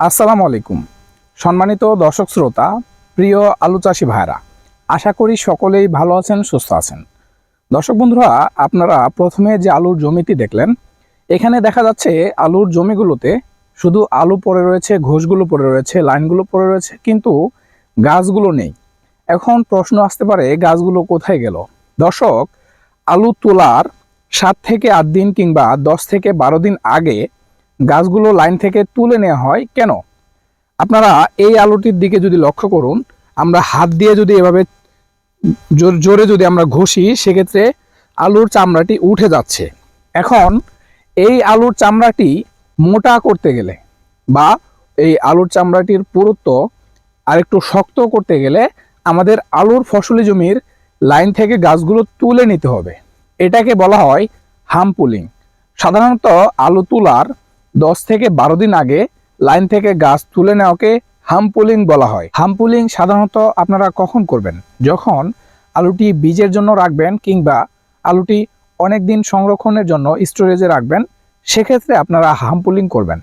আসসালামু আলাইকুম। সম্মানিত দর্শক শ্রোতা, প্রিয় আলু চাষি ভাইরা আশা করি সকলেই ভালো আছেন, সুস্থ আছেন। দর্শক বন্ধুরা, আপনারা প্রথমে যে আলুর জমিটি দেখলেন, এখানে দেখা যাচ্ছে আলুর জমিগুলোতে শুধু আলু পড়ে রয়েছে, ঘোষগুলো পড়ে রয়েছে, লাইনগুলো পড়ে রয়েছে, কিন্তু গাছগুলো নেই। এখন প্রশ্ন আসতে পারে, গাছগুলো কোথায় গেল? দর্শক, আলু তোলার সাত থেকে আট দিন কিংবা দশ থেকে বারো দিন আগে গাছগুলো লাইন থেকে তুলে নেওয়া হয়, কেন? আপনারা এই আলুটির দিকে যদি লক্ষ্য করুন, আমরা হাত দিয়ে যদি এভাবে জোর- যদি আমরা ঘষি, সেক্ষেত্রে আলুর চামড়াটি উঠে যাচ্ছে। এখন এই আলুর চামড়াটি মোটা করতে গেলে বা এই আলুর চামড়াটির পুরুত্ব আরেকটু শক্ত করতে গেলে আমাদের আলুর ফসলি জমির লাইন থেকে গাছগুলো তুলে নিতে হবে। এটাকে বলা হয় হাম পুলিং। সাধারণত আলু তোলার দশ থেকে বারো দিন আগে লাইন থেকে গাছ তুলে নেওয়াকে হামপুলিং বলা হয়। হামপুলিং সাধারণত আপনারা কখন করবেন? যখন আলুটি বীজের জন্য রাখবেন কিংবা আলুটি অনেক দিন সংরক্ষণের জন্য স্টোরেজে রাখবেন, সেক্ষেত্রে আপনারা হামপুলিং করবেন।